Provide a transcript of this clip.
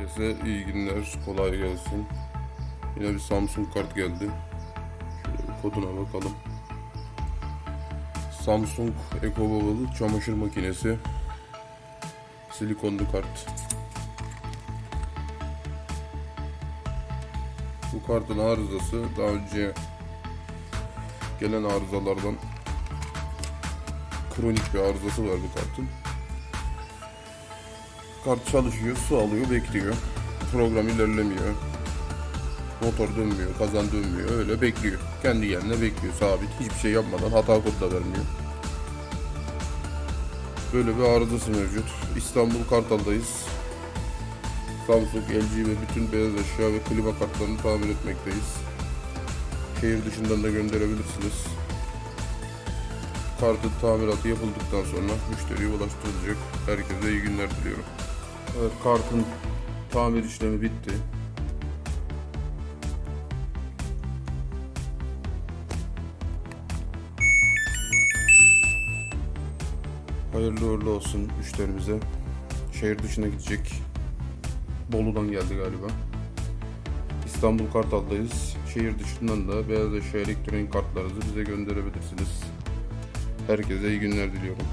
Herkese iyi günler, kolay gelsin. Yine bir Samsung kart geldi. Şöyle bir koduna bakalım. Samsung EcoBubble çamaşır makinesi. Silikonlu kart. Bu kartın arızası daha önce gelen arızalardan kronik bir arızası var bu kartın. Kart çalışıyor, su alıyor, bekliyor. Program ilerlemiyor. Motor dönmüyor, kazan dönmüyor. Öyle bekliyor. Kendi yerine bekliyor sabit. Hiçbir şey yapmadan hata kodu da vermiyor. Böyle bir arızası mevcut. İstanbul Kartal'dayız. Samsung, LG ve bütün beyaz eşya ve klima kartlarını tamir etmekteyiz. Şehir dışından da gönderebilirsiniz. Kartın tamiratı yapıldıktan sonra müşteriye ulaştırılacak. Herkese iyi günler diliyorum. Evet, kartın tamir işlemi bitti. Hayırlı uğurlu olsun müşterimize. Şehir dışına gidecek. Bolu'dan geldi galiba. İstanbul Kartal'dayız. Şehir dışından da beyaz eşya elektronik kartlarınızı bize gönderebilirsiniz. Herkese iyi günler diliyorum.